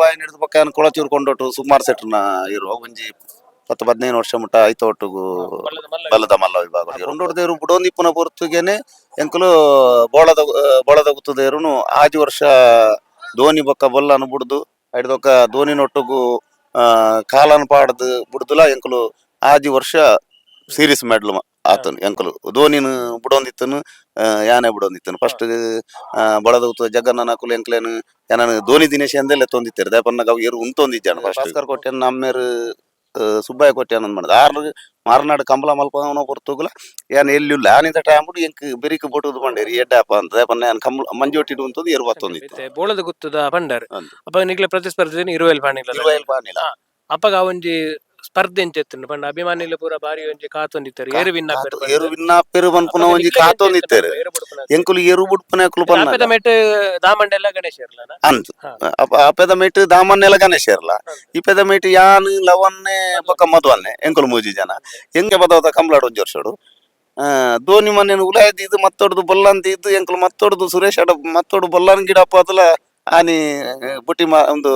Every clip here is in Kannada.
ಅವ್ವ ಹಿಡಿದ ಪಕ್ಕ ಕೊಳಚೂರು ಕೊಂಡೊಟ್ಟು ಸುಮಾರು ಸೆಟ್ನ ಇರೋ ಒಂಜಿ ಹತ್ತು ಹದಿನೈದು ವರ್ಷ ಮುಟ್ಟ ಐತ ಒಟ್ಟುಗು ಬಲ್ಲದ ಮಲ್ಲ ವಿಭಾಗ ಕೊಂಡೊಡ್ದೇರು ಬುಡೋಂದಿಪ್ಪನ ಪೊರ್ತುಗೆನೆ ಎಂಕಲು ಬೋಳದ ಬೋಳದ ಗುತ್ತದೇರುನು ಆಜಿ ವರ್ಷ ಧೋನಿ ಬೊಕ್ಕ ಬಲ್ಲ ಬುಡ್ದು ಐಡ್ದೊಕ್ಕ ಧೋನಿ ನೊಟ್ಟುಗು ಕಾಲನ್ ಪಾಡ್ದು ಬುಡ್ದುಲ ಎಂಕಲು ಆಜಿ ವರ್ಷ ಸೀರೀಸ್ ಮೆಡ್ಲು ಆತನು, ಎಂಕಲು ಧೋನಿನ ಬುಡೊಂದಿತ್ತನು ಆ, ಯಾನೆ ನಿತ್ತನು ಫಸ್ಟ್ ಬಳದ ಉತ್ತ ಜಗನ್ನ ಕುಲ ಎಂಕ್ಲೇನು ಯಾನ ಧೋನಿ ದಿನೇಶ್ ಎಂದೆಲ್ಲ ತೊಂದಿತ್ತೇರು. ದೇಪನ್ನ ಅವು ಏರು ಉಂತೊಂದಿದ್ದಾನ ಭಾಸ್ಕರ್ ಕೊಟ್ಟೆ ನಮ್ಮೇರು ಸುಬ್ಬಾಯ ಕೊಟ್ಟೆ ಅನ್ನೋದು ಮಾಡಿದ ಆರ್ಲು ಮಾರ್ನಾಡು ಕಂಬಳ ಮಲ್ಪನೋ ಹೊರ್ತುಗುಲ ಏನ್ ಎಲ್ಲಿಲ್ಲ ಆನಿಂದ ಟೈಮ್ ಎಂಕ್ ಬೆರಿಕ್ ಬೊಟ್ಟುದು ಬಂಡೇರಿ ಎಡ್ಡಪ್ಪ ಅಂತ. ದೇಪನ್ನ ಏನ್ ಕಂಬಳ ಮಂಜೋಟಿಡು ಅಂತದ್ದು ಏರು ಬತ್ತೊಂದಿತ್ತು ಬೋಳದ ಗುತ್ತದ ಪಂಡರ್ ಅಂದು. ಅಪ್ಪ ನಿಕ್ಲೆ ಪ್ರತಿಸ್ಪರ್ಧಿ ಇರುವೆಲ್ ಇಲ್ಲ ಇರುವಯಲ್ ಬಾನಿಲ ಅಪ್ಪಗ ಒಂಜಿ ಸ್ಪರ್ಧೆ ಎಂಚೆತ್ತುಂಡು ಪಂಡ ಅಭಿಮಾನಿಲ ಪೂರ ಬಾರಿ ಒಂಜಿ ಕಾತೊಂದಿತ್ತಾರೆ. ಏರು ವಿನ್ನ ಏರು ವಿನ್ನ ಪೆರು ಬನ್ಪುನ ಒಂಜಿ ಕಾತೊಂದಿತ್ತೇರು. ಎಂಕುಲು ಏರು ಬುಡ್ಪುನ ಎಕ್ಕುಲು ಪನ್ನ ಅಪೆದ ಮೆಟ್ ದಾಮಂಡೆಲ್ಲ ಗಣೇಶ ಇರ್ಲನ ಅಂದ್. ಅಪೆದ ಮೇಟ್ ದಾಮನ್ನೆಲ ಗಣೇಶ ಇರ್ಲ. ಇಪೆದ ಮೇಟ್ ಯಾನ್ ಲವನ್ನೆ ಬೊಕ ಮದುವನ್ನೆ ಎಂಕುಲು ಮೂಜಿ ಜನ. ಎಂಗೆ ಬದವದ ಕಂಬ್ಲಾಡ್ ಒಂಜಿ ವರ್ಷಡು? ಧೋನಿ ಮನೆನು ಉಲಾಯ್ದು ಇದು ಮತ್ತೊಡ್ದು ಬಲ್ಲಂತ ಇದ್ದು ಎಂಕುಲು ಮತ್ತೊಡ್ದು ಸುರೇಶ್ ಅಡ ಮತ್ತೊಡು ಬಲ್ಲನ್ ಗಿಡಪ್ಪ ಅದಲ ಆನಿ ಬುಟ್ಟಿ ಮಾ ಒಂದು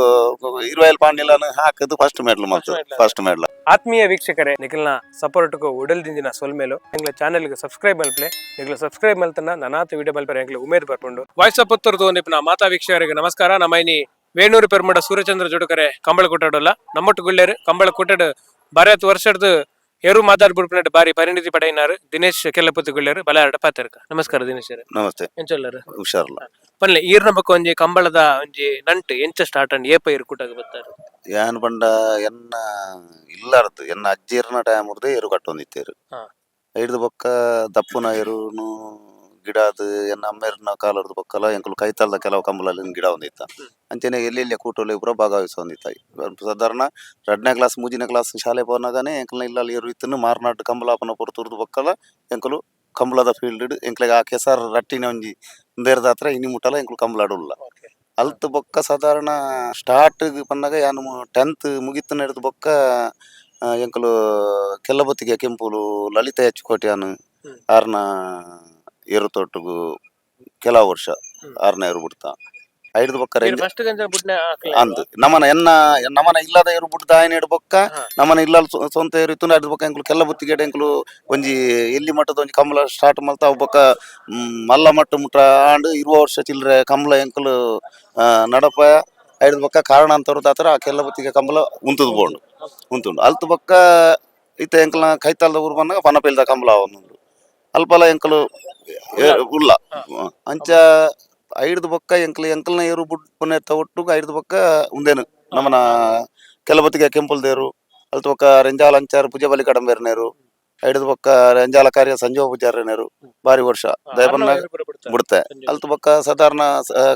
ಇರುವಲ್ ಪಾಂಡಿಲನ ಹಾಕದು ಫಸ್ಟ್ ಮೆಡ್ಲ್ ಮತ್ತು. ಫಸ್ಟ್ ಮೆಡ್ಲ್ ಆತ್ಮೀಯ ವೀಕ್ಷಕರೇ ನಿಖಿಲ್ನ ಸಪೋರ್ಟ್ಗೂ ಉಡಲ್ ದಿಂದಿನ ಸೊಲ್ಮೇಲು ಎಂಗ್ಲ ಚಾನೆಲ್ಗೆ ಸಬ್ಸ್ಕ್ರೈಬ್ ಮಲ್ಪಲೆ ನಿಗ್ಲ ಸಬ್ಸ್ಕ್ರೈಬ್ ಮಲ್ತನ ನನಾತ ವಿಡಿಯೋ ಮಲ್ಪರೆ ಎಂಗ್ಲ ಉಮೇದ್ ಬರ್ಕೊಂಡು. ವಾಯ್ಸ್ ಆಫ್ ಉತ್ತರದು ನಿಪ್ನ ಮಾತಾ ವೀಕ್ಷಕರಿಗೆ ನಮಸ್ಕಾರ. ನಮ್ಮ ಇನಿ ವೇಣೂರು ಪೆರ್ಮಡ ಸೂರ್ಯಚಂದ್ರ ಜೋಡಕರೆ ಕಂಬಳ ಕೊಟ್ಟಾಡೋಲ್ಲ ನಮ್ಮಟ್ಟು ಗುಳ್ಳೇರು ಕಂಬಳ ಕೊಟ್ಟಾಡು ಬಾರಿ ವರ್ಷದ್ದು ವರ್ಷದ ಏರು ಮಾತಾಡ್ಬಿಡ್ಬಿಟ್ಟು ಬಾರಿ ಪರಿಣಿತಿ ಪಡೆಯಿನಾರು ದಿನೇಶ್ ಕೆಲ್ಲಪುತ್ತು ಗುಳ್ಳೇರು ಬಲಾರಡ ಪಾತರ್ಕ. ನಮಸ್ಕಾರ ದಿನೇಶ್ ಅವರೇ. ನಮಸ್ತೆ. ಎಂಚಲ್ಲರು ಹುಷಾರಲ್ಲ. ಪನ್ಲೆ ಈರ್ನ ಬಕ್ಕ ಒಂಜಿ ಕಂಬಳದ ಒಂಜಿ ನಂಟು ಎಂಚ ಸ್ಟಾರ್ಟ್ ಅಂಡ್ ಏಪ ಇರು ಕೂಟಾಗ ಬರ್ತಾರೆ? ಯಾನ್ ಬಂಡ ಎನ್ನ ಇಲ್ಲಾರ್ದು ಎನ್ನ ಅಜ್ಜಿರ್ನ ಟೈಮ್ ಏರು ಕಟ್ಟೊಂದಿತ್ತೇರು. ಹಾ. ಐಡ್ದು ಬೊಕ್ಕ ದಪ್ಪುನ ಏರುನು ಅದು ಎನ್ನ ಅಮ್ಮೇರ್ನ ಕಾಲರ್ದು ಬೊಕ್ಕಲ ಎಂಕುಲು ಕೈತಲ್ದ ಕೆಲವು ಕಂಬಲಲ್ಲಿ ಗಿಡ ಒಂದಿತ್ತ. ಅಂಚನೆ ಎಲ್ಲೆಲ್ಲಿ ಕೂಟೋಲಿ ಪೂರ ಭಾಗವಹಿಸೊಂದಿತ್ತ ಸಾಧಾರಣ ಎರಡನೇ ಕ್ಲಾಸ್ ಮೂಜನೇ ಕ್ಲಾಸ್ ಶಾಲೆ ಪೋನಾಗನೆ ಎಂಕಲ್ನ ಇಲ್ಲಲ್ಲಿ ಇರು ಇತ್ತು ಮಾರ್ನಾಟ್ ಕಂಬಲಾಪನ ಪೊರ್ತುರ್ದು ಬೊಕ್ಕಲ ಎಂಕಲು ಕಂಬಳದ ಫೀಲ್ಡ್ ಎಂಕ್ಲೆಗೆ ಆ ಕೆಸರ್ ರಟ್ಟಿನ ಒಂಜಿ ಬೇರೆದ ಹತ್ರ ಇನಿ ಮುಟ್ಟಲ ಎಂಕುಲು ಕಂಬಳಾಡುಲ್ಲ ಅಲ್ತ್ ಬೊಕ್ಕ ಸಾಧಾರಣ ಸ್ಟಾರ್ಟ್ ಬಂದಾಗ ಯಾನು ಟೆಂತ್ ಮುಗಿತ ನಡೆದು ಬೊಕ್ಕ ಎಂಕಲು ಕೆಲ್ಲಬತ್ತಿಗೆ ಕೆಂಪುಲು ಲಲಿತ ಹೆಚ್ಚು ಕೋಟಿ. ಆರ್ನ ಏರು ತೊಟ್ಟಿಗೂ ಕೆಲವು ವರ್ಷ ಆರನೇ ಇರು ಬಿಡ್ತಾ ಐದು ಬೊಕ್ಕ ರೇಂಜ್ ಫಸ್ಟ್ ಗಂಜ ಬುಡ್ನೆ ಅಂದ್. ನಮನ ಎನ್ನ ನಮನ ಇಲ್ಲದ ಏರು ಬಿಡ್ದ ಆಯ್ನ ಇಡು ಬೊಕ್ಕ. ನಮನ ಇಲ್ಲ ಸ್ವಂತ ಏರು ಇತ್ತು ಐದು ಬೊಕ್ಕ ಎಂಕುಲು ಕೆಲ್ಲ ಬುತ್ತಿಗೆ ಎಂಕ್ಲು ಒಂಜಿ ಎಲ್ಲಿ ಮಟ್ಟದ ಒಂಜಿ ಕಮಲ ಸ್ಟಾರ್ಟ್ ಮಲ್ತ ಬೊಕ್ಕ ಮಲ್ಲ ಮಟ್ಟ ಮುಟ್ಟ ಆಂಡ್ ಇರುವ ವರ್ಷ ಚಿಲ್ಲರೆ ಕಮಲ ಎಂಕ್ಲು ನಡಪ ಐದು ಬೊಕ್ಕ ಕಾರಣಾಂತರದ ಆತರ ಆ ಕೆಲ್ಲ ಬುತ್ತಿಗೆ ಕಮಲ ಉಂತದ್ ಬೋಂಡು. ಉಂತುಂಡು. ಅಲ್ತು ಬೊಕ್ಕ ಇತ್ತ ಎಂಕ್ಲ ಕೈತಾಲ್ದ ಊರು ಬಂದಾಗ ಪನಪೇಲ್ದ ಕಮಲ ಅವನುಂಡು ಅಲ್ಪಲ ಎಂಕಲು ಉಳ್ಳ ಉಲ್ಲ ಅಂಚ ಐಡ್ದು ಬೊಕ್ಕ ಎಂಕಲ್ ಎಂಕಲ್ನ ಏರು ಬುಡ್ ಪುನೆ ಒಟ್ಟು ಐಡ್ದು ಬೊಕ್ಕ ಉಂದೇನು. ನಮ್ಮನ ಕೆಲಬತ್ತಿಗೆ ಕೆಂಪುಲ್ದೇರು ಅಲ್ತು ಬೊಕ್ಕ ರೆಂಜಾಲ ಅಂಚಾರು ಪೂಜೆ ಬಲಿ ಕಡಂಬೇರ್ನೇರು ಐಡದ ಬೊಕ್ಕ ರೆಂಜಾಲ ಕಾರ್ಯ ಸಂಜೀವ ಪೂಜಾರನೇರು ಬಾರಿ ವರ್ಷ. ದಯಪನ್ನ ಬಿಡುತ್ತೆ ಅಲ್ತು ಬೊಕ್ಕ ಸಾಧಾರಣ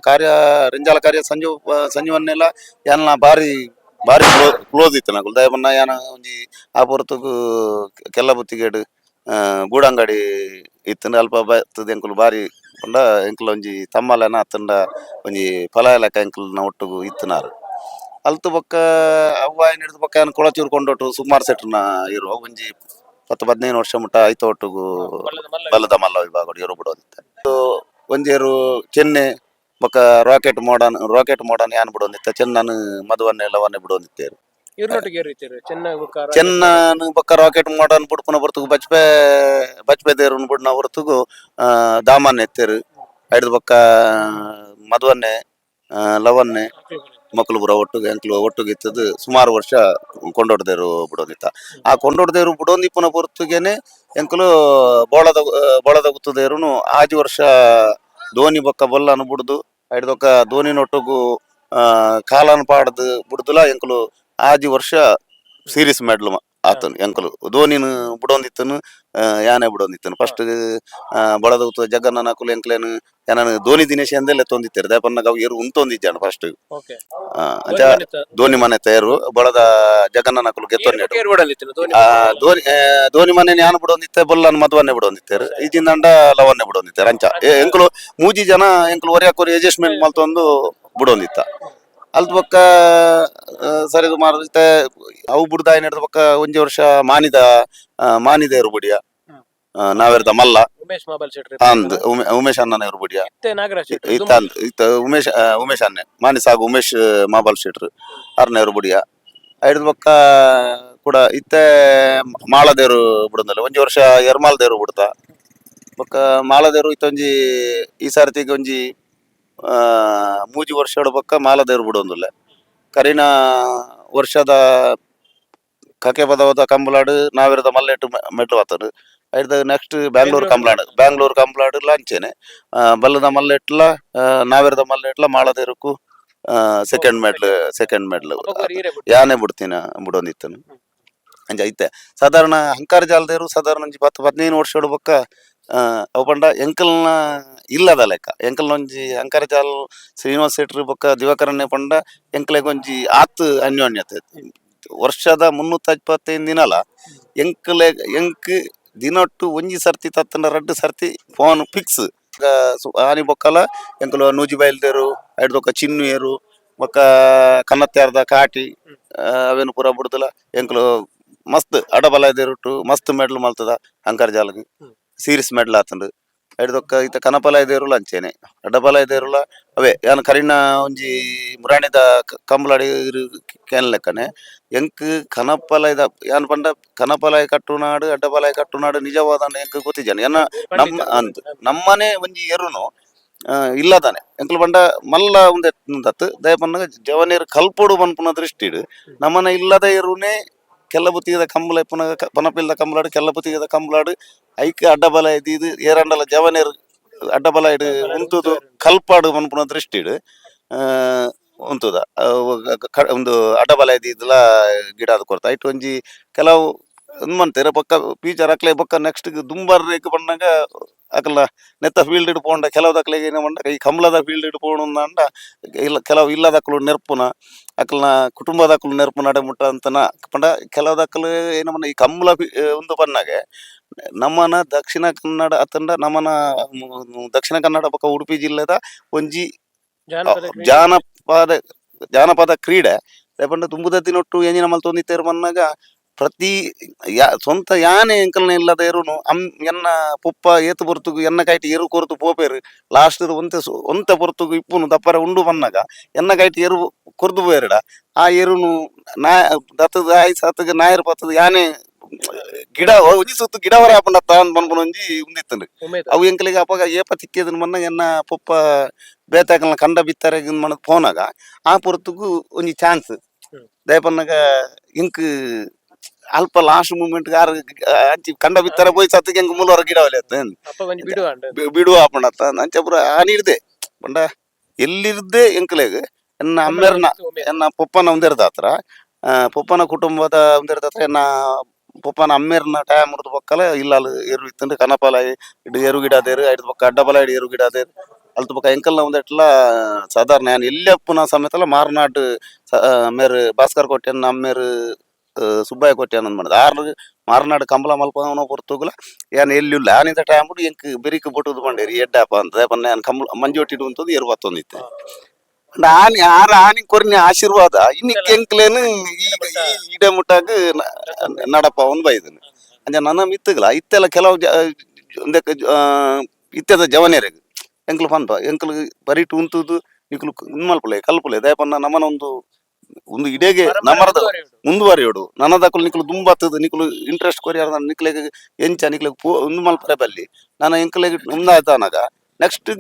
ಕಾರ್ಯ ರೆಂಜಾಲ ಕಾರ್ಯ ಸಂಜೀವ ಸಂಜೀವನ್ನೆಲ್ಲ ಯಾನ ಬಾರಿ ಬಾರಿ ಕ್ಲೋಸ್ ಇತ್ತು ನಾವು ದಯಪನ್ನ ಯಾನ ಒಂಜಿ ಆ ಪೊರ್ತುಗು ಕೆಲ್ಲ ಬುತ್ತಿಗೇಡು ಗೂಡಂಗಡಿ ಇತ್ತಂಡ ಅಲ್ಪ ಬತ್ತದ ಎಂಕುಲು ಬಾರಿ ಪಂಡ ಎಂಕುಲು ಒಂಜಿ ತಮ್ಮಲೆನ ಅತ್ತಂಡ ಒಂಜಿ ಫಲ ಲೆಕ್ಕ ಎಂಕಲ್ನ ಒಟ್ಟುಗು ಇತ್ತನಾರು. ಅಲ್ತು ಬೊಕ್ಕ ಅವ್ವ ಹಿಡಿದು ಬೊಕ್ಕ ಕೊಳಚೂರು ಕೊಂಡೊಟ್ಟು ಸುಮಾರು ಸೆಟ್ನ ಇರುವ ಒಂಜಿ ಹತ್ತು ಹದಿನೈದು ವರ್ಷ ಮುಟ್ಟ ಐತ ಒಟ್ಟುಗು ಬಲ್ಲದ ಮಲ್ಲ ವಿಭಾಗ ಇರು ಬಿಡೋದಿತ್ತ ಒಂದೇರು ಚೆನ್ನೆ ಬೊಕ್ಕ ರಾಕೆಟ್ ಮೋಡನ್ ರಾಕೆಟ್ ಮೋಡನ್ ಯಾನ್ ಬಿಡೋದಿತ್ತ ಚೆನ್ನನ್ ಮದುವನ್ನೆಲ್ಲವನ್ನೇ ಬಿಡೋದಿತ್ತೇರು ಚೆನ್ನಾಗಿ ಬುಕ್ಕ ರಾಕೆಟ್ ಮಾಡನ್ ಬುಡ್ಪುನ ಬರ್ತುಗು ಬಚ್ಪೆ ಬಚ್ಪೆ ದೇರುನ್ ಬುಡ್ನ ಹೊರತುಗು ದಾಮನ್ ಎತ್ತೇರು ಐದು ಬೊಕ್ಕ ಮದುವನ್ನೆ ಲವನ್ನೆ ಮಕ್ಕಳು ಬರೋ ಒಟ್ಟಿಗೆ ಎಂಕ್ಲು ಒಟ್ಟಿಗೆ ಸುಮಾರು ವರ್ಷ ಕೊಂಡೊಡ್ದೇರು ಬಿಡೋದಿತ್ತ. ಆ ಕೊಂಡೊಡ್ದೇರು ಬಿಡೋಂದಿಪ್ಪುನ ಬರ್ತುಗೇನೆ ಎಂಕಲು ಬೋಳದ ಬೋಳದ ಗುತ್ತದೇರುನು ಆಜಿ ವರ್ಷ ಧೋನಿ ಬೊಕ್ಕ ಬಲ್ಲ ಅನ್ಬಿಡ್ದು ಐಡ್ದೊಕ್ಕ ಧೋನಿನೊಟ್ಟುಗು ಆ, ಕಾಲನ್ ಪಾಡ್ದು ಬುಡ್ದುಲ ಎಂಕುಲು ಆಜಿ ವರ್ಷ ಸೀರೀಸ್ ಮೆಡ್ಲ್ ಆತನು ಎಂಕಲು ಧೋನಿನ ಬುಡೊಂದಿತ್ತನು ಯಾನೆ ಬುಡೊಂದಿತ್ತನು. ಫಸ್ಟ್ ಬಳದ ಜಗನ್ನ ನಕುಲು ಎಂಕ್ಲೇನು ಯಾನ ಧೋನಿ ದಿನೇಶ್ ಎಂದೆಲ್ಲ ತೊಂದಿತ್ತಾರೆ. ದೇಪನ್ನ ಅವು ಏರು ಉಂತೊಂದಿದ್ದಾನ ಫಸ್ಟ್ ಅಂಚ ಧೋನಿ ಮನೆ ತಯಾರು ಬಳದ ಜಗನ್ನ ನಕುಲು ಗೆತ್ತೊನ್ನೆಡು ಧೋನಿ ಧೋನಿ ಮನೆ ಯಾನ ಬಿಡೊಂದಿತ್ತೆ? ಬೊಲ್ಲನ್ ಮದ್ವನ್ನೇ ಬಿಡೊಂದಿತ್ತೇರು. ಈಜಿಂದಂಡ ಲವನ್ನೇ ಬಿಡೋಂದಿತ್ತಾರೆ. ಅಂಚ. ಎಂಕಲು ಎಂಕುಲು ಮೂಜಿ ಜನ ಎಂಕಲು ಒರಿಯಾಕೊರಿ ಅಡ್ಜಸ್ಟ್ಮೆಂಟ್ ಮಲ್ತೊಂದು ಬಿಡೊಂದಿತ್ತ. ಅಲ್ದ ಪಕ್ಕ ಆ, ಸರಿ ಸುಮಾರು ಇತ್ತೆ ಅವು ಬುಡ್ದ ಏನ್ ಹಿಡ್ದ ಬೊಕ್ಕ ಒಂಜಿ ವರ್ಷ ಮಾನಿದ ಮಾನಿದೇರು ಬುಡಿಯ ನಾವೆರ್ದ ಮಲ್ಲ. ಉಮೇಶ್ ಮಾಬಲ್ ಶೆಟ್ರಿ ಅಂದ್ ಉಮೆ- ಉಮೇಶ್ ಅಣ್ಣನ ಇವ್ರು ಬುಡಿಯ ಇತ್ತೆ ನಾಗರಾಜ್ ಶೆಟ್ರಿ ಇತ್ತ ಅಂದ್ ಇತ್ತ ಉಮೇಶ್ ಉಮೇಶ್ ಅಣ್ಣೆ. ಮಾನಿ ಸಾಗು ಉಮೇಶ್ ಮಾಬಲ್ ಶೆಟ್ರು ಅರ್ನ ಇವ್ರು ಬುಡಿಯ ಐದು ಪಕ್ಕ ಕೂಡ ಇತ್ತೆ ಮಾಳದೇವರು ಬಿಡುದಲ್ಲ ಒಂಜಿ ವರ್ಷ ಎರ್ಮಾಲ್ ದೇವ್ರು ಬಿಡ್ತ ಬೊಕ್ಕ ಮಾಳದೇವರು ಇತ್ತೊಂಜಿ ಈ ಸಾರ್ತಿಗೆ ಒಂಜಿ ಮೂಜಿ ವರ್ಷ ಬೊಕ್ಕ ಮಾಲದೇವ್ರು ಬಿಡೊಂದುಲ್ಲ ಕರಿನ ವರ್ಷದ ಕಕೆ ಪದವದ ಕಂಬಲಾಡು ನಾವಿರದ ಮಲ್ಲೆಟ್ಟು ಮೆಟ್ಟು ಆತನು ಐದ ನೆಕ್ಸ್ಟ್ ಬ್ಯಾಂಗ್ಳೂರ್ ಕಂಬ್ಲಾಡು ಬ್ಯಾಂಗ್ಳೂರ್ ಕಂಬ್ಲಾಡು ಲಾಂಚೇನೆ ಬಲ್ಲದ ಮಲ್ಲೆಟ್ಲ ನಾವಿರದ ಮಲ್ಲೆಟ್ಲ ಮಾಳದೇರುಕು ಸೆಕೆಂಡ್ ಮೆಡ್ಲ್ ಸೆಕೆಂಡ್ ಮೆಡ್ಲ್ ಯಾನೆ ಬಿಡ್ತೀನ ಬಿಡೋಂದಿತ್ತನು ಅಂಜ ಐತೆ ಸಾಧಾರಣ ಹಂಕಾರ ಜಾಲದೇರು ಸಾಧಾರಣ ಪತ್ತು ಹದಿನೈದು ವರ್ಷ ಬೊಕ್ಕ ಅವು ಪಂಡ ಎಂಕಲ್ನ ಇಲ್ಲದ ಲೆಕ್ಕ. ಎಂಕಲ್ನೊಂಜಿ ಒಂಜಿ ಅಂಕಾರ ಜಾಲ್ ಶ್ರೀನಿವಾಸ್ ಶೆಟ್ರಿ ಬೊಕ್ಕ ದಿವಾಕರಣ್ಯ ಪಂಡ ಎಂಕಲೆಗೊಂಜಿ ಆತ್ ಅನ್ಯೋನ್ಯತೆ. ವರ್ಷದ ಮುನ್ನೂತ್ತ ಇಪ್ಪತ್ತೈದು ದಿನಲ ಎಂಕಲೆ ಎಂಕ್ ದಿನಟ್ಟು ಒಂಜಿ ಸರ್ತಿ ತತ್ತಂಡ ರಡ್ಡು ಸರ್ತಿ ಫೋನ್ ಫಿಕ್ಸ್. ಆನಿ ಬೊಕ್ಕಲ ಎಂಕಲು ನೂಜಿ ಬಯಲ್ದೇರು ಐಡ್ ಬೊಕ್ಕ ಚಿನ್ನು ಏರು, ಬೊಕ್ಕ ಕನ್ನತ್ಯಾರ್ದ ಕಾಟಿ ಅವೇನು ಪೂರ ಬಿಡುದಿಲ್ಲ ಎಂಕಲು ಮಸ್ತ್ ಅಡಬಲಾಯ್ದೇರುಟ್ಟು ಮಸ್ತ್ ಮೆಡ್ಲ್ ಮಲ್ತದ ಅಂಕರ್ ಜಾಲಗ್ ಸೀರಿಯಸ್ ಮೆಡ್ಲ್ ಆತಂಡು ಐಡ್ದೊಕ್ಕ ಇತ್ತ ಕನಪಲ ದೇರುಲ ಅಂಚೇನೆ. ಅಡ್ಡಬಲಾಯ ದೇರುಲ ಅವೇ ಯಾನ್ ಕರಿನ ಒಂಜಿ ಮುರಾಣಿದ ಕ- ಕಂಬಳಾಡಿ ಇರು ಲೆಕ್ಕನೆ. ಎಂಕ್ ಕನಪಲಾಯದ ಯಾನ್ ಪಂಡ ಕನಪಲಾಯ ಕಟ್ಟುನಾಡು ಅಡ್ಡಬಲ ಕಟ್ಟುನಾಡು ನಿಜವಾದ ಎಂಕ್ ಗೊತ್ತಿಜಾನೆ ಏನ ನಮ್ಮ ಅಂದ್ ನಮ್ಮನೆ ಒಂಜಿ ಎರುನು ಆ, ಇಲ್ಲದಾನೆ. ಎಂಕಲ್ ಪಂಡ ಮಲ್ಲ ಒಂದೆ ದತ್ತು ದಯಪನ್ನ ಜವನೇರು ಕಲ್ಪೊಡು ಮನ್ಪುನ ದೃಷ್ಟಿಡು. ನಮ್ಮನೆ ಇಲ್ಲದ ಎರುನೆ ಕೆಲ್ಲ ಬುತ್ತಿಗದ ಕಂಬಳ ಪುನಃ ಪನಪಿಲ್ಲದ ಕಂಬಳಾಡು ಕೆಲ್ಲ ಬುತ್ತಿಗದ ಕಂಬಳಾಡು ಐಕ ಅಡ್ಡಬಲ ಇದು ಏರಂಡಲ ಜವನೇರು ಅಡ್ಡಬಲ ಇಡು ಉಂತುದು ಕಲ್ಪಾಡು ಮನ್ಪುನ ದೃಷ್ಟಿಡು ಆ, ಉಂತುದ. ಒಂದು ಅಡ್ಡಬಲ ಇದ್ದಿದ್ದಲ ಗಿಡ ಅದು ಕೊಡ್ತಾ. ಇಟ್ಟು ಒಂಜಿ ಕೆಲವು ಮಂತೆರ ಪಕ್ಕ ಪೀಚರ್ ಅಕ್ಲೆ ಪಕ್ಕ ನೆಕ್ಸ್ಟ್ ದುಂಬರ್ ರೇಕ್ ಬಂದಾಗ ಅಕಲ ನೆತ್ತ ಫೀಲ್ಡ್ ಇಡ್ ಪೋಂಡ ಕೆಲವುದಕ್ಲೆಗೆ ಏನು ಮಂಡ ಈ ಕಮಲದ ಫೀಲ್ಡ್ ಇಡ್ ಪೋಣ ಅಂದ ಇಲ್ಲ ಕೆಲವು ಇಲ್ಲದಕ್ಕಲು ನೆರ್ಪುನ ಅಕಲ್ನ ಕುಟುಂಬದಕ್ಕಲು ನೆರಪು ನಡೆ ಮುಟ್ಟ ಅಂತನ ಪಂಡ ಕೆಲವುದಕ್ಕಲು ಏನು ಮಂಡ ಈ ಕಮಲ ಒಂದು ಬನ್ನಾಗೆ ನಮ್ಮನ ದಕ್ಷಿಣ ಕನ್ನಡ ಅತಂಡ ನಮ್ಮನ ದಕ್ಷಿಣ ಕನ್ನಡ ಪಕ್ಕ ಉಡುಪಿ ಜಿಲ್ಲೆದ ಒಂಜಿ ಜಾನಪದ ಕ್ರೀಡೆ. ಜಾನಪದ ಕ್ರೀಡೆ ರೇಪಂಡ ತುಂಬುದತ್ತಿನೊಟ್ಟು ಎಂಜಿನ ಮಲ್ತೊಂದಿತ್ತೇರು ಮನ್ನಾಗ ಪ್ರತಿ ಯಾ ಸ್ವಂತ ಯಾನೆ ಎಂಕಲ್ನ ಇಲ್ಲದ ಏರುನು ಅಮ್ ಎನ್ನ ಪುಪ್ಪ ಏತು ಬರ್ತು ಎನ್ನ ಕೈಟಿ ಎರು ಕೊರತು ಪೋಪೇರು ಲಾಸ್ಟ್ ಒಂತೆ ಒಂತೆ ಬೊರ್ತುಗು ಇಪ್ಪುನು ದಪ್ಪರ ಉಂಡು ಬನ್ನಾಗ ಎನ್ನ ಕೈಟಿ ಎರು ಕೊರ್ದು ಪೋಯರಡ ಆ ಎರುನು ನಾ ದತ್ತದ ಆಯ್ ಸತ್ತಗ ನಾಯರ್ ಪತ್ತದ ಯಾನೆ ಗಿಡ ಒಂಜಿ ಸುತ್ತು ಗಿಡ ವರ ಆಪಂಡ ತಾನ್ ಬಂದ್ಬನ್ ಒಂಜಿ ಉಂದಿತ್ತಂಡು. ಅವು ಎಂಕಲಿಗೆ ಅಪಗ ಏಪ ತಿಕ್ಕಿದನ್ ಮನ್ನ ಎನ್ನ ಪೊಪ್ಪ ಬೇತಾಕಲ್ನ ಕಂಡ ಬಿತ್ತಾರೆ ಫೋನ್ ಆಗ ಆ ಪೊರತುಗು ಒಂಜಿ ಚಾನ್ಸ್. ದಯಪನ್ನಗ ಇಂಕ್ ಅಲ್ಪ ಲಾಸ್ಟ್ ಮೂಮೆಂಟ್ ಆರು ಅಂಚಿ ಕಂಡ ಬಿತ್ತಾರೆ ಪೋಯಿ ಸತ್ತಿಗೆ ಹೆಂಗ್ ಮೂಲವರ ಗಿಡ ಒಲೆ ಬಿಡುವ ಆಪಣತ್ತ ಅಂಚ ಪುರ ಆನಿಡ್ದೆ ಪಂಡ ಎಲ್ಲಿರ್ದೆ ಎಂಕಲೆಗ್? ಎನ್ನ ಅಮ್ಮೆರ್ನ. ಎನ್ನ ಪೊಪ್ಪನ ಒಂದಿರ್ದ ಹತ್ರ ಆ, ಪೊಪ್ಪನ ಕುಟುಂಬದ ಒಂದಿರ್ದ ಹತ್ರ ಎನ್ನ ಪೊಪ್ಪನ ಅಮ್ಮೆರ್ನ ಟೈಮ್ ಮುರಿದು ಇಲ್ಲ ಅಲ್ಲಿ ಎರು ಇತ್ತಂದ್ರೆ ಕನಪಾಲ ಇಡು ಎರು ಗಿಡ ಅದೇರು ಐದು ಪಕ್ಕ ಅಡ್ಡಬಲ ಇಡು ಎರು ಗಿಡ ಅದೇರು ಅಲ್ತು ಪಕ್ಕ ಎಂಕಲ್ನ ಒಂದೆಟ್ಲ ಸಾಧಾರಣ ಏನು ಇಲ್ಲೇ ಪುನಃ ಸಮೇತಲ ಮಾರ್ನಾಡ್ ಮೇರು ಭಾಸ್ಕರ್ ಕೊಟ್ಟೆನ ನಮ್ಮೇರು ಆ, ಸುಬ್ಬಯ್ಯ ಕೊಟ್ಟೆನ ಅಂದ್ ಮಾಡಿದ. ಆರು ಮಾರ್ನಾಡ್ ಕಂಬಳ ಮಲ್ಪನ ಪೊರ್ತುಗುಲ ಏನು ಎಲ್ಲಿಲ್ಲ ಆನಿಂದ ಟೈಮ್ ಎಂಕ್ ಬೆರಿಕ್ ಬೊಟ್ಟುದು ಬಂಡೇರಿ ಎಡ್ಡಪ್ಪ ಅಂತ. ಯಾನ್ ಕಂಬಳ ಮಂಜು ಒಟ್ಟಿಡುವಂಥದ್ದು ಎರು ಬತ್ತೊಂದಿತ್ತೆ. ಆನಿ ಯಾರ ಆನಿ ಕೊರ್ನಿ ಆಶೀರ್ವಾದ. ಇನ್ನಿಕ್ ಎಂಕ್ಲೇನು ಈಗ ಈ ಇಡ ಮುಟ್ಟಾಗ ನಡಪ ಅವನ್ ಬೈದನು. ಅಂಜ ನನ್ನ ಮಿತ್ತಗಲ ಇತ್ತೆಲ್ಲ ಕೆಲವು ಇತ್ತೆದ ಜವನೇರೆಗ್ ಎಂಕ್ಲು ಪನ್ಪ ಎಂಕ್ಲು ಬರೀ ಉಂತುದು ನಿಕ್ಲು ಇನ್ಮಲ್ಪಲೆ ಕಲ್ಪಲೆ ದಯಪನ್ನ ನಮ್ಮನ ಒಂದು ಒಂದು ಇಡೆಗೆ ನಮ್ಮರದ. ಮುಂದುವರಿಯೋಡು. ನನ್ನದಕ್ಕಲು ನಿಕ್ಲು ದುಂಬತ್ತದ ನಿಕ್ಲು ಇಂಟ್ರೆಸ್ಟ್ ಕೊರಿಯಾರ ನಿಕ್ಲೆಗೆ ಎಂಚ ನಿಕ್ಲೆಗೆ ಪೂ ಒಂದು ಮಲ್ಪರೆ ಬಲ್ಲಿ. ನಾನು ಎಂಕ್ಲೆಗ್ ಮುಂದಾಯ್ತಾನಾಗ ನೆಕ್ಸ್ಟ್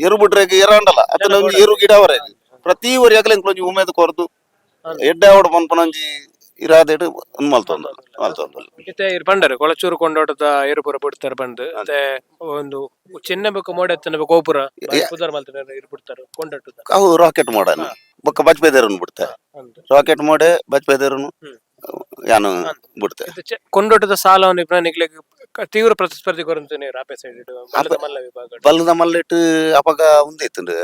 ಎರು ಬಿಟ್ರೆ ಏರಂಡಲ್ಲ ಅತನ ಒಂದು ಎರು ಗಿಡವರೆಗ್ ಪ್ರತಿ ಒರಿ ಅಗಲ ಎಂಕ್ಲೊಂಜಿ ಉಮೇದ್ ಕೊರ್ದು. ಎಡ್ಡೆ ಅವಡ ಪನ್ಪನೊಂಜಿ ಒಂಜಿ ಒಂದು ಮಲ್ತೊಂದು ಮಲ್ತೊಂದು ಇತ್ತೆ ಇರ್ ಕೊಳಚೂರು ಕೊಂಡೋಟದ ಏರುಪುರ ಬಿಡ್ತಾರೆ ಬಂದು. ಮತ್ತೆ ಒಂದು ಚಿನ್ನ ಬೇಕು ಮೋಡ ಎತ್ತನ ಗೋಪುರ ಪುದರ್ ಮಲ್ತಾರೆ ಇರ್ ಬಿಡ್ತಾರೆ ಕೊಂಡೋಟದ. ಅವು ರಾಕೆಟ್ ಮೋಡನ ಬೊಕ್ಕ ಬಜ್ಪೆದೇರನ್ ಬಿಡ್ತಾರೆ ರಾಕೆಟ್ ಮೋಡೆ ಬಜ್ಪೆದೇರನು ಹ್ಮ್. ಯಾನು ಬಿಡ್ತಾರೆ ಕೊಂಡೋಟದ ಸಾಲವನ್ನು ಇಬ್ಬರ ప్రతిస్పర్ధి ತೀವ್ರ ಪ್ರತಿಸ್ಪರ್ಧಿ సైడ్ ವಿಭಾಗ ಬಲ್ಲದ ಮಲ್ಲೆಟ್ ಅಪಗ ಉಂದಿತ್ತುಂಡು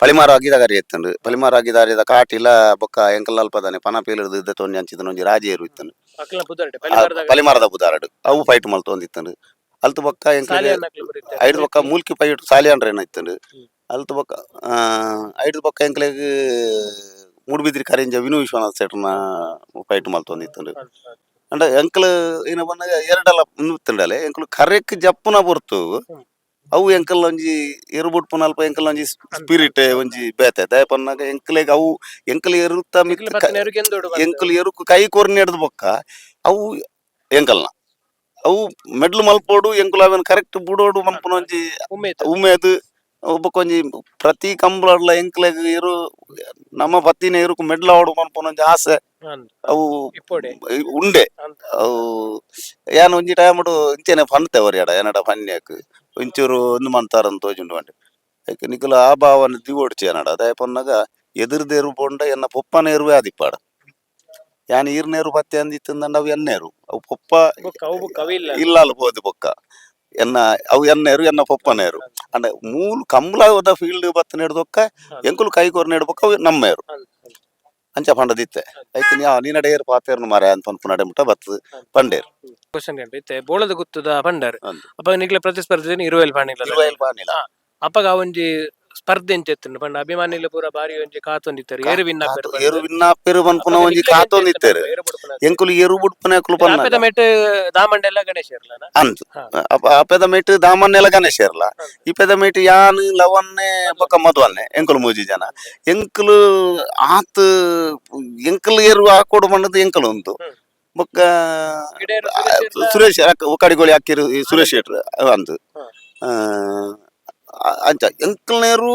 ಪಳಿಮಾರ ಆಗಿದಾಗಾರಿ ಎತ್ತುಂಡು ಪಳಿಮಾರ ಆಗಿದಾರಿದ ಕಾಟಿಲ ಬೊಕ್ಕ ಎಂಕಲ್ ಅಲ್ಪದಾನೆ ಪನ ಪೇಲಿರ್ದು ಇದ್ದ ತೊಂಜಿ ಅಂಚಿದ ಒಂಜಿ ರಾಜಿ ಏರು ಇತ್ತನು ಅಕ್ಲ ಬುದ್ಧರ್ಡೆ ಪಲ್ಲಿಮರದಾಗ ಪಲಿಮಾರದ ಬುದಾರಡು ಅವು ಫೈಟ್ ಮಲ್ತೊಂದಿತ್ತಂಡು ಅಲ್ತು ಬೊಕ್ಕ ಎಂಕಲ್ ಐದು ಬೊಕ್ಕ ಮೂಲ್ಕಿ ಪೈಟ್ ಸಾಲಿಯಂಡ್ರ ಏನಾಯ್ತಂಡು. ಅಲ್ತು ಬೊಕ್ಕ ಐದು ಬೊಕ್ಕ ಎಂಕ್ಲೆಗ್ ಮೂಡುಬಿದ್ರಿ ಕರೆಂಜ ವಿನು ವಿಶ್ವನಾಥ್ ಸೆಟ್ನ ಫೈಟ್ ಮಲ್ತೊಂದಿತ್ತಂಡು ಅಂಡ ಎಂಕಲ್ ಏನ ಬಂದಾಗ ಎರಡಲ್ಲ ತಿಂಡಲೆ ಎಂಕಲ್ ಕರೆಕ್ ಜಪ್ಪುನ ಬರ್ತು. ಅವು ಎಂಕಲ್ ಒಂಜಿ ಎರುಬುಟ್ ಅಲ್ಪ ಎಂಕಲ್ ಒಂಜಿ ಸ್ಪಿರಿಟ್ ಒಂಜಿ ಬೇತೆ. ದಯಪನ್ನಾಗ ಎಂಕಲೆಗ್ ಅವು ಎಂಕಲ್ ಎರುತ್ತ ಎಂಕಲ್ ಎರುಕು ಕೈ ಕೊರ್ನೆ ಹಿಡ್ದು ಬೊಕ್ಕ. ಅವು ಎಂಕಲ್ನ ಅವು ಮೆಡ್ಲು ಮಲ್ಪೋಡು ಎಂಕುಲ ಅವನ್ ಕರೆಕ್ಟ್ ಬುಡೋಡು ಮಲ್ಪನ ಒಂಜಿ ಉಮೇದು ಒಬ್ಬ ಕೊಂಜಿ ಪ್ರತಿ ಕಂಬಳ ಎಂಕಲೆಗ್ ಇರು ನಮ್ಮ ಪತ್ತಿನ ಇರುಕು ಮೆಡ್ಲ ಆಡು ಮಲ್ಪನ ಒಂಜಿ ಆಸೆ. ಅವು ಉಂಡೆ. ಅಂತ ಅವು ಯಾನ್ ಒಂಜಿ ಟೈಮ್ ಇಂಚೆನೆ ಪನ್ತೆವರಿ ಅವರ್ಯಾಡ ಏನಡ ಪನ್ಯಾಕ್ ಒಂಚೂರು ಒಂದು ಮಂತಾರಂತ ತೋಜುಂಡು ಬಂಡೆ ಐಕೆ ನಿಕುಲ ಆ ಭಾವನೆ ದಿವೋಡ್ಚಿ ಏನಡ ಅದೇ ಪನ್ನಾಗ ಎದುರುದೇರು ಪೋಂಡ ಎನ್ನ ಪೊಪ್ಪನ ಏರುವೆ ಆದಿಪ್ಪಾಡ. ಯಾನ್ ಈರ್ನೇರು ಪತ್ತೆ ಅಂದಿತ್ತಂದಂಡ ಅವು ಎನ್ನೇರು ಅವು ಪೊಪ್ಪ ಇಲ್ಲ. ಅಲ್ಲ ಬೋದು ಬೊಕ್ಕ ಎನ್ನ ಅವು ಎನ್ನೇರು ಎನ್ನ ಪೊಪ್ಪನೇರು ಅಂಡ ಮೂಲು ಹೋದ ಫೀಲ್ಡ್ ಬತ್ತ ನೆಡ್ದೊಕ್ಕ ಎಂಕುಲು ಕೈಕೋರ್ ನೆಡ್ಬೊಕ್ಕ ಅವು ನಮ್ಮೇರು. ಅಂಚ ಪಂಡದಿತ್ತೆ ಐತೆ ನೀ ನೀನಡೆ ಏರು ಪಾತೇರ್ನು ಮಾರ ಅಂತ ಒಂದು ನಡೆ ಮುಟ್ಟ ಬತ್ತದ ಪಂಡೇರು. ಕ್ವಶನ್ ಇತ್ತೆ. ಬೋಳದ ಗುತ್ತದ ಪಂಡರ್. ಅಪ್ಪ ನಿಕ್ಲೆ ಪ್ರತಿಸ್ಪರ್ಧಿ ಇರುವೆಲ್ ಪಾಣಿಲ್ಲ ಇರುವೆಲ್ ಪಾಣಿಲ್ಲ ಅಪ್ಪಗ ಒಂಜಿ ಸ್ಪರ್ಧೆ ಎಂಚೆತ್ತುಂಡು ಪಂಡ ಅಭಿಮಾನಿಲ ಪೂರ ಬಾರಿ ಒಂಜಿ ಕಾತೊಂದಿತ್ತಾರೆ. ಏರು ವಿನ್ ಕಾತು ಎರು ವಿನ್ನಾಪೆರು ಪನ್ಪುನ ಒಂಜಿ ಕಾತೊಂದಿತ್ತೇರು. ಎಂಕುಲು ಎರು ಬುಡ್ಪುನ ಕುಲು ಪನ್ನ ಅಪೆದ ಮೆಟ್ ದಾಮಂಡೆಲ್ಲ ಗಣೇಶ ಇರ್ಲನ. ಅಪ ಅಪೆದ ಮೆಟ್ ದಾಮನ್ನೆಲ ಗಣೇಶ ಇರ್ಲ. ಇಪೆದ ಮೆಟ್ ಯಾನ್ ಲವನ್ನೆ ಬಕ ಮದುವನ್ನೆ ಎಂಕುಲು ಮೂಜಿ ಜನ. ಎಂಕುಲು ಆತ್ ಎಂಕುಲು ಏರು ಹಾಕೊಡು ಮಣ್ಣದು ಎಂಕುಲು ಉಂಟು. ಬೊಕ್ಕ ಸುರೇಶ್ ಕಡಿಗೋಳಿ ಹಾಕಿರು ಸುರೇಶ್ ಶೆಟ್ರು ಅಂದ್. ಹಾ. ಆ, ಅಂಚ ಎಂಕಲ್ನೇರು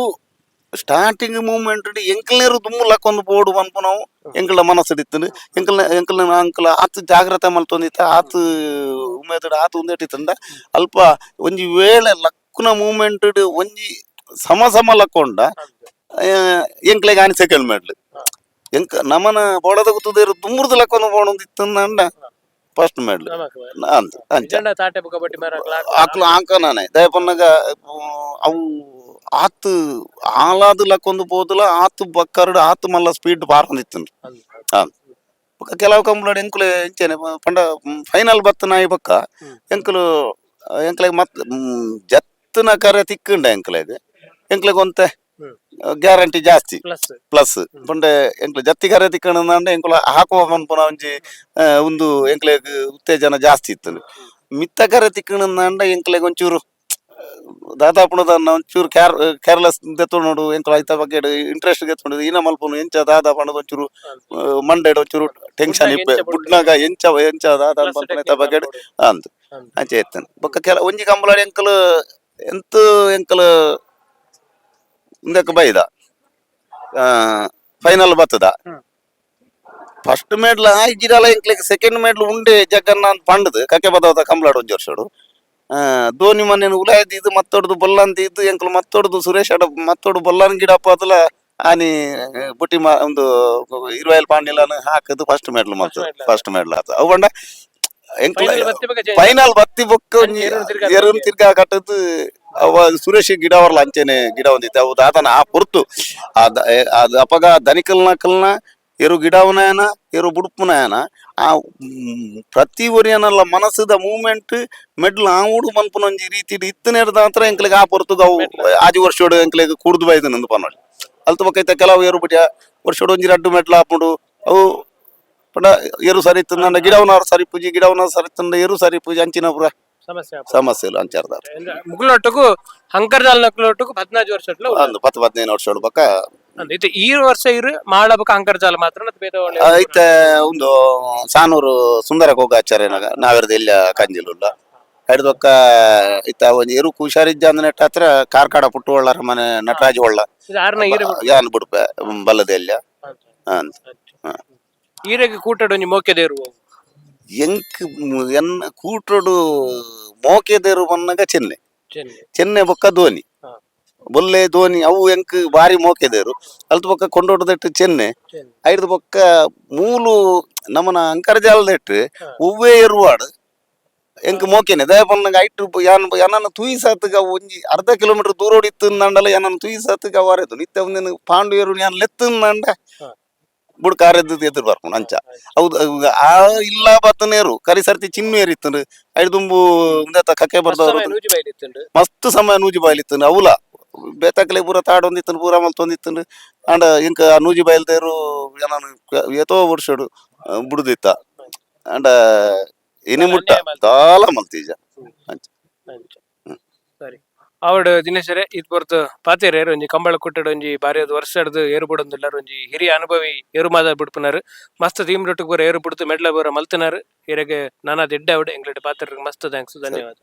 ಸ್ಟಾರ್ಟಿಂಗ್ ಮೂಮೆಂಟ್ ಎಂಕಲ್ನೇರು ದುಮ್ಮುಲಕ್ಕ ಒಂದು ಬೋರ್ಡ್ ಬಂದು ನಾವು ಎಂಕಲ್ನ ಮನಸ್ಸು ಹಿಡಿತಂಡು ಎಂಕಲ್ನ ಎಂಕಲ್ನ ಅಂಕಲ ಆತ್ ಜಾಗ್ರತೆ ಮಲ್ತೊಂದಿತ್ತ ಆತ್ ಉಮೇದ ಆತ್ ಉಂದೇಟಿತ್ತಂಡ ಅಲ್ಪ ಒಂಜಿ ವೇಳೆ ಲಕ್ಕನ ಮೂಮೆಂಟ್ ಒಂಜಿ ಸಮ ಸಮ ಲಕ್ಕೊಂಡ ಎಂಕ್ಲೆಗ್ ಆನಿ ಕೇಳ್ಮೇಡ್ಲಿ ಮೆಡ್ಲ್ ಎಂಕ ನಮನ ಬೋಡದ ಗುತ್ತದೇರು ದುಮ್ಮುರ್ದು ಲಕ್ಕೊಂದು ಬೋಡೊಂದಿತ್ತಂಡ ಫಸ್ಟ್ ಮೆಡ್ಲ್ ಅಂತ ಆಂಕ ಜಂಡ ತಾಟೆ ಕ್ಲಾಕ್ ಆಕ್ಲ ಅವು ಆತ್ ಆಲಾದು ಲಕ್ಕೊಂದು ಪೋದುಲ ಆತ್ ಬಕ್ಕರು ಆತ್ ಮಲ್ಲ ಸ್ಪೀಡ್ ಬಾರ್ ಪಾರ್ಂದಿತ್ತು ಬೊಕ ಕೆಲವು ಕಂಪ್ಲೇಂಟ್ ಎಂಕುಲು ಎಂಚನೆ ಪಂಡ ಫೈನಲ್ ಬತ್ತ ನಾಯಿ ಬೊಕ್ಕ ಎಂಕುಲು ಎಂಕ್ಲೆಗೆ ಮತ್ ಜತ್ತನ ಕರೆ ತಿಕ್ಕಂಡ ಎಂಕ್ಲೆಗೆ. ಎಂಕ್ಲೆಗೆ ಒಂತೆ ಗ್ಯಾರಂಟಿ ಜಾಸ್ತಿ. ಪ್ಲಸ್ ಪಂಡೆ ಎಂಕ್ಲು ಜತ್ತಿ ಕರೆ ತಿಕ್ಕಂಡ ಎಂಕುಲ ಹಾಕುವ ಮನ್ಪುನ ಒಂಜಿ ಒಂದು ಎಂಕ್ಲೆ ಉತ್ತೇಜನ ಜಾಸ್ತಿ ಇತ್ತು ಮಿತ್ತ ಕರೆ ತಿಕ್ಕಂಡ ಎಂಕ್ಲೆಗ್ ಒಂಚೂರು ದಾದಾಪುಣದ ಒಂಚೂರು ಕ್ಯಾರ್ ಕೇರ್ಲೆಸ್ ದೆತ್ತೊಂಡು ಎಂಕುಲ ಐತ ಬಗ್ಗೆ ಇಂಟ್ರೆಸ್ಟ್ ಗೆತ್ತೋಡು ಇನ್ನ ಮಲ್ಪುನು ಎಂಚ ದಾದಾಪಣದ ಒಂಚೂರು ಮಂಡೆಡ್ ಒಂಚೂರು ಟೆನ್ಷನ್ ಇಪ್ಪೆ ಬುಡ್ನಾಗ ಎಂಚ ಎಂಚ ದಾದಾ ಐತ ಬಗ್ಗೆ ಅಂದು. ಅಂಚೆ ಎತ್ತನ್ ಬೊಕ್ಕ ಕೆಲ ಒಂಜಿ ಕಂಬಳ ಎಂಕಲು ಎಂತ ಎಂಕಲು ಇಂದಕ್ಕೆ ಬೈದ ಫೈನಲ್ ಬತ್ತದ. ಫಸ್ಟ್ ಮೇಡ್ಲ ಇಜ್ಜಿಡಲ ಎಂಕ್ಲೆಗ್ ಸೆಕೆಂಡ್ ಮೇಡ್ಲ್ ಉಂಡೆ ಜಗನ್ನಾಥ್ ಪಂಡದ ಕಕ್ಕೆ ಬದವದ ಕಂಬ್ಲಾಡ್ ಒಂಜಿ ವರ್ಷಡು ಆ, ಧೋನಿ ಮನೇನು ಉಲಾಯ್ದು ಇದು ಮತ್ತೊಡ್ದು ಬೊಲ್ಲಂತ ಇದ್ದು ಎಂಕಲು ಮತ್ತೊಡ್ದು ಸುರೇಶ್ ಅಡ ಮತ್ತೊಡು ಬೊಲ್ಲನ್ ಗಿಡ ಪದಲ ಆನಿ ಬುಟ್ಟಿ ಮಾ ಒಂದು ಇರುವೈಲ್ ಪಾಂಡಿಲನ ಹಾಕದು ಫಸ್ಟ್ ಮೇಡ್ಲ್ ಮತ್ತು ಫಸ್ಟ್ ಮೆಡಲ್ ಆತ. ಅವು ಬಂಡ ಎಂಕ್ಲ ಫೈನಲ್ ಬತ್ತಿ ಬುಕ್ ಬೊಕ್ಕ ಎರುನ್ ತಿರ್ಗಾ ಕಟ್ಟದ್ದು ಕಟ್ಟದು ಸುರೇಶ್ ಗಿಡ ಅವರ್ಲ ಅಂಚೆನೆ ಗಿಡ ಹೊಂದಿದ್ದೆ ಅವು ದಾದನ ಆ ಪುರ್ತು ಆ ಅದು ಅಪಗ ದನಿಕಲ್ನ ಕಲ್ನ ಎರು ಗಿಡವನಯನ ಇರು ಬುಡುಪುನಾಯನ ಆ ಪ್ರತಿ ಒರಿಯನಲ್ಲ ಮನಸ್ಸದ ಮೂಮೆಂಟ್ ಮೆಡ್ಲ್ ಆವುಡು ಮನ್ಪುನ ಒಂಜಿ ರೀತಿ ಇತ್ತು ನೆಡ್ದ ಹತ್ರ ಎಂಕ್ಲೆಗ್ ಆ ಪೊರ್ತುಗ ಅವು ಆಜಿ ವರ್ಷೋಡು ಎಂಕ್ಲಿಗೆ ಕುಡ್ದು ಬೈದು ನಂದು ಪನ್ನೋಳಿ ಅಲ್ತು ಬಕ್ಕೈತೆ ಕೆಲವು ಏರು ಬಿಟ್ಟ ವರ್ಷೋಡು ಒಂಜಿ ರಡ್ಡು ಮೆಟ್ಲ ಹಾಪುಂಡು ಅವು ಪಂಡ ಏರು ಸರಿ ಇತ್ತು ಗಿಡವನ ಸರಿ ಪೂಜೆ ಗಿಡವನ ಸರಿ ತಂದ ಏರು ಸರಿ ಪೂಜೆ ಅಂಚಿನ ಪುರ. ಸಮಸ್ಯೆ ಆಪುಂಡು. ಸಮಸ್ಯೆ ಇಲ್ಲ ಅಂಚಾರ್ದಾರ ಅಂದ್ರೆ ಮುಗುಳೊಟ್ಟುಗು ಹಂಕರ್ಜಾಲ್ ನಕ್ಲೊಟ್ಟುಗು ಹದಿನಾಜು ವರ್ಷ ಒಂದು ಪತ್ತು ಹದಿನೈದು ವರ್ಷ ಬಕ್ಕ ಇದು ಈ ವರ್ಷ ಇರು ಮಾಡಬೇಕು ಅಂಕರ್ಜಾಲ ಮಾತ್ರ ಅದು ಒಳ್ಳೆ ಐತೆ ಒಂದು ಸಾನೂರು ಸುಂದರ ಹೋಗ ಆಚಾರ್ಯ ನಾವಿರದ ಇಲ್ಲ ಕಂಜಿಲುಲ್ಲ ಹಿಡ್ದೊಕ್ಕ ಇತ್ತ ಒಂದು ಇರು ಹುಷಾರಿದ್ದ ಅಂದ ನೆಟ್ಟ ಹತ್ರ ಕಾರ್ಕಾಡ ಪುಟ್ಟು ಒಳ್ಳರ ಮನೆ ನಟರಾಜ ಒಳ್ಳ ಇದು ಆರ್ನ ಈರೆ ಯಾನ್ ಬಿಡ್ಪೆ ಬಲ್ಲದೆಲ್ಲ ಅಂತ ಹ. ಈರೆಗೆ ಕೂಟಡು ನಿಮ್ಮ ಮೋಕೆ ದೇರು ಎಂಕ್ ಎನ್ನ ಕೂಟೋಡು ಮೋಕೆದೇರು ಬನ್ನಗ ಚೆನ್ನೆ. ಚೆನ್ನೆ. ಬೊಕ್ಕ ಧೋನಿ. ಬುಲ್ಲೆ ಧೋನಿ ಅವು ಎಂಕ್ ಬಾರಿ ಮೋಕೆದೇರು ಅಲ್ತ ಬೊಕ್ಕ ಕೊಂಡೋಟದಟ್ಟು ಚೆನ್ನೆ. ಐದು ಬೊಕ್ಕ ಮೂಲು ನಮನ ಅಂಕರ್ಜಾಲದಟ್ಟು ಹೂವೇ ಇರುವಾಡು ಎಂಕ್ ಮೋಕೆನೆ. ದಯ ಪನ್ನಗ ಐಟು ಯಾನ್ ಯಾನನ್ನ ತುಯಿಸತ್ಗ ಒಂಜಿ ಅರ್ಧ ಕಿಲೋಮೀಟರ್ ದೂರ ಓಡಿತ್ತು ನಂಡಲ ಯಾನನ್ನ ತುಯಿಸತ್ಗ ವಾರೆದು ನಿತ್ಯ ಒಂದಿನ ಪಾಂಡು ಏರು ಯಾನ್ ಲೆತ್ತು ನಂಡ ಹಾ. ಕಾರ್ ಕಾರೆದ್ದು ಎದುರು ಬರ್ಕೊಂಡು ಅಂಚ. ಹೌದು ಆ ಇಲ್ಲ ಬತ್ತನೇರು ಕರಿ ಸರ್ತಿ ಚಿನ್ನು ಏರಿತ್ತು ಐದು ತುಂಬು ಕಕ್ಕೆ ಬೈಲಿತ್ತುಂಡು ಮಸ್ತ್ ಸಮಯ ನೂಜಿ ಬಾಯ್ಲಿತ್ತು ಅವಲ ಬೇತಕ್ಲೆ ಪೂರ ತಾಡೊಂದಿತ್ತು ಪೂರ ಮಲ್ತೊಂದಿತ್ತು ಅಂಡ ಇಂಕ ನೂಜಿ ಬಾಯ್ಲ್ದೇರು ಏನಾನು ಏತೋ ವರ್ಷಡು ಬುಡ್ದಿತ್ತ. ಅಂಡ ಇನಿ ಮುಟ್ಟ. ತಾಲ ಮಲ್ತೀಜ ಅಂಚ. ಸರಿ. ಆವಡ್ ದಿನೇಶರೇ ಇದು ಬರ್ತು ಪಾತೇರೇರ್ ಒಂಜಿ ಕಂಬಳ ಕುಟ್ಟಡ ಒಂಜಿ ಬಾರಿ ಅದು ವರ್ಷಡ್ದು ಏರು ಬಿಡೊಂದುಲ್ಲಾರ ಒಂಜಿ ಹಿರಿಯ ಅನುಭವಿ ಏರು ಮಾದ ಬಿಡ್ಪುನಾರು. ಮಸ್ತ್ ದೀಮ್ ರೊಟ್ಟಿಗೆ ಬರ ಏರು ಬಿಡ್ತು ಮೆಡ್ಲ ಬರ ಮಲ್ತನಾರು. ಇರೆಗೆ ನಾನಾ ದೆಡ್ಡ ಅವಡೆ. ಎಂಗ್ಲಡ್ ಪಾತ್ರ ಮಸ್ತ್ ಥ್ಯಾಂಕ್ಸ್ ಧನ್ಯವಾದ.